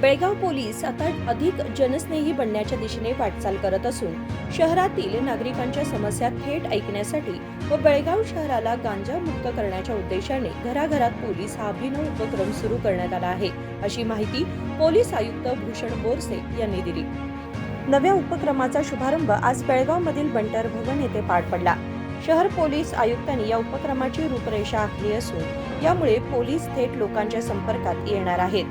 Belgaum police आता अधिक जनस्नेही बनण्याच्या दिशेने वाटचाल करत असून शहरातील नागरिकांच्या समस्या थेट ऐकण्यासाठी व बेळगाव शहराला गांजा मुक्त करण्याच्या उद्देशाने घराघरात पोलीस हा अभिनव उपक्रम सुरू करण्यात आला आहे अशी माहिती पोलीस आयुक्त भूषण बोरसे यांनी दिली. नव्या उपक्रमाचा शुभारंभ आज बेळगावमधील बंटर भवन येथे पार पडला. शहर पोलीस आयुक्तांनी या उपक्रमाची रूपरेषा आखली असून यामुळे पोलीस थेट लोकांच्या संपर्कात येणार आहेत.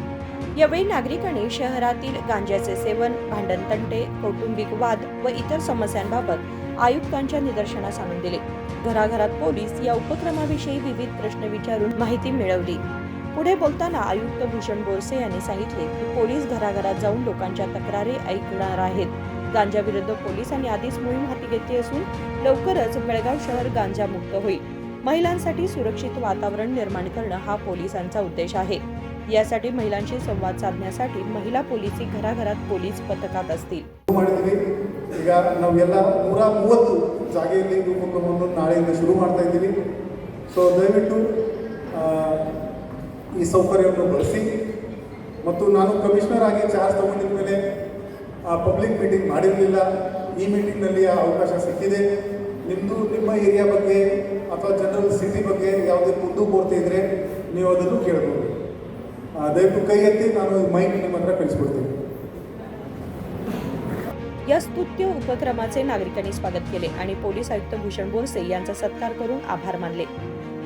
यावेळी नागरिकांनी शहरातील गांज्याचे सेवन भांडणतंटे कौटुंबिक वाद व इतर समस्यांबाबत आयुक्तांच्या निदर्शनास आणून दिले. घराघरात पोलीस या उपक्रमाविषयी विविध प्रश्न विचारून माहिती मिळवली. पुढे बोलताना आयुक्त भूषण बोरसे यांनी सांगितले की पोलीस घराघरात जाऊन लोकांच्या तक्रारी ऐकणार आहेत. गांजाविरुद्ध पोलिसांनी आधीच मोहीम हाती घेतली असून लवकरच बेळगाव शहर गांजामुक्त होईल. महिलांसाठी सुरक्षित वातावरण निर्माण करणं हा पोलिसांचा उद्देश आहे. यासाठी महिलांशी संवाद साधण्यासाठी महिला पोलिसी घराघरात पोलीस पथकात असतील. ಈಗ ನಾವೆಲ್ಲ ನಾಳೆಯಿಂದ ಶುರು ಮಾಡ್ತಾ ಇದ್ದೀವಿ. ಸೊ ದಯವಿಟ್ಟು ಈ ಸೌಕರ್ಯವನ್ನು ಬಳಸಿ ಮತ್ತು ನಾನು ಕಮಿಷನರ್ ಆಗಿ ಚಾರ್ಜ್ ತಗೊಂಡಿದ್ದ ಮೇಲೆ, ಆ ಪಬ್ಲಿಕ್ ಮೀಟಿಂಗ್ ಮಾಡಿರಲಿಲ್ಲ. ಈ ಮೀಟಿಂಗ್ನಲ್ಲಿ ಆ ಅವಕಾಶ ಸಿಕ್ಕಿದೆ. ನಿಮ್ಮದು ನಿಮ್ಮ ಏರಿಯಾ ಬಗ್ಗೆ ಅಥವಾ ಜನರಲ್ ಸಿಟಿ ಬಗ್ಗೆ ಯಾವುದೇ ಕುಂತು ಪೂರ್ತಿ ಇದ್ದರೆ ನೀವು ಅದನ್ನು ಕೇಳ್ಬೋದು. ದಯವಿಟ್ಟು ಕೈ ಎತ್ತಿ ನಾನು ಮೈಕ್ ನಿಮ್ಮ ಹತ್ರ ಕಳಿಸ್ಕೊಡ್ತೀನಿ या स्तुत्य उपक्रमाचे नागरिकांनी स्वागत केले आणि पोलीस आयुक्त भूषण बोरसे यांचा सत्कार करून आभार मानले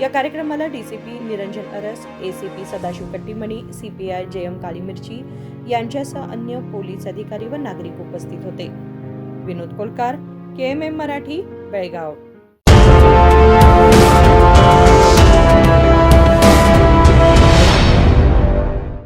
या कार्यक्रमाला DCP Niranjan Aras ACP Sadashiv Kattimani CPI Jayam Kalimirchi यांच्यासह अन्य पोलीस अधिकारी व नागरिक उपस्थित होते विनोद कोलकार केएमएम मराठी बेळगाव